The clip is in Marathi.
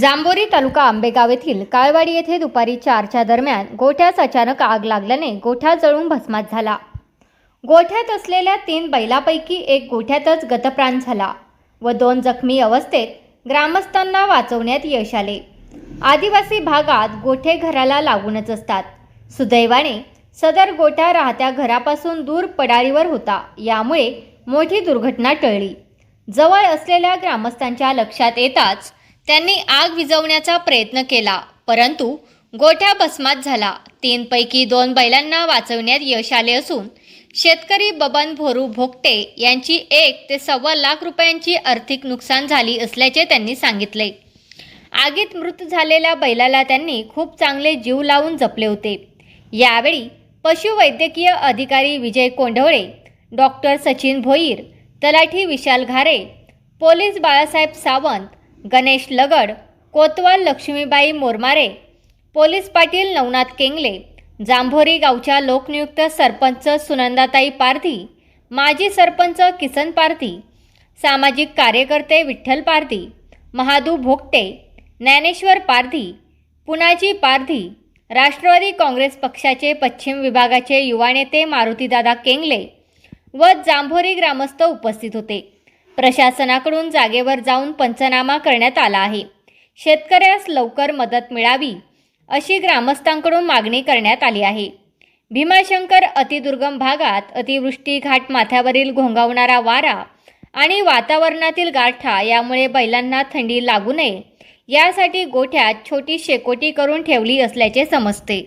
जांभोरी तालुका आंबेगाव येथील काळवाडी येथे दुपारी चारच्या दरम्यान गोठ्यास अचानक आग लागल्याने गोठा जळून भस्मात झाला. गोठ्यात असलेल्या तीन बैलापैकी एक गोठ्यातच गतप्राण झाला व दोन जखमी अवस्थेत ग्रामस्थांना वाचवण्यात यश आले. आदिवासी भागात गोठे घराला लागूनच असतात. सुदैवाने सदर गोठा राहत्या घरापासून दूर पडारीवर होता यामुळे मोठी दुर्घटना टळली. जवळ असलेल्या ग्रामस्थांच्या लक्षात येताच त्यांनी आग विझवण्याचा प्रयत्न केला परंतु गोठ्या भस्मात झाला. तीनपैकी दोन बैलांना वाचवण्यात यश आले असून शेतकरी बबन भोरू भोगटे यांची एक ते सव्वा लाख रुपयांची आर्थिक नुकसान झाली असल्याचे त्यांनी सांगितले. आगीत मृत झालेल्या बैलाला त्यांनी खूप चांगले जीव लावून जपले होते. यावेळी पशुवैद्यकीय अधिकारी विजय कोंढवळे डॉक्टर सचिन भोईर तलाठी विशाल घारे पोलीस बाळासाहेब सावंत गणेश लगड कोतवाल लक्ष्मीबाई मोरमारे पोलीस पाटील नवनाथ केंगले जांभोरी गावच्या लोकनियुक्त सरपंच सुनंदाताई पारधी माजी सरपंच किसन पारधी सामाजिक कार्यकर्ते विठ्ठल पारधी महादू भोगटे ज्ञानेश्वर पारधी पुनाजी पारधी राष्ट्रवादी काँग्रेस पक्षाचे पश्चिम विभागाचे युवा नेते मारुतीदादा केंगले व जांभोरी ग्रामस्थ उपस्थित होते. प्रशासनाकडून जागेवर जाऊन पंचनामा करण्यात आला आहे. शेतकऱ्यास लवकर मदत मिळावी अशी ग्रामस्थांकडून मागणी करण्यात आली आहे. भीमाशंकर अतिदुर्गम भागात अतिवृष्टी घाट माथ्यावरील घोंगावणारा वारा आणि वातावरणातील गारठा यामुळे बैलांना थंडी लागू नये यासाठी गोठ्यात छोटी शेकोटी करून ठेवली असल्याचे समजते.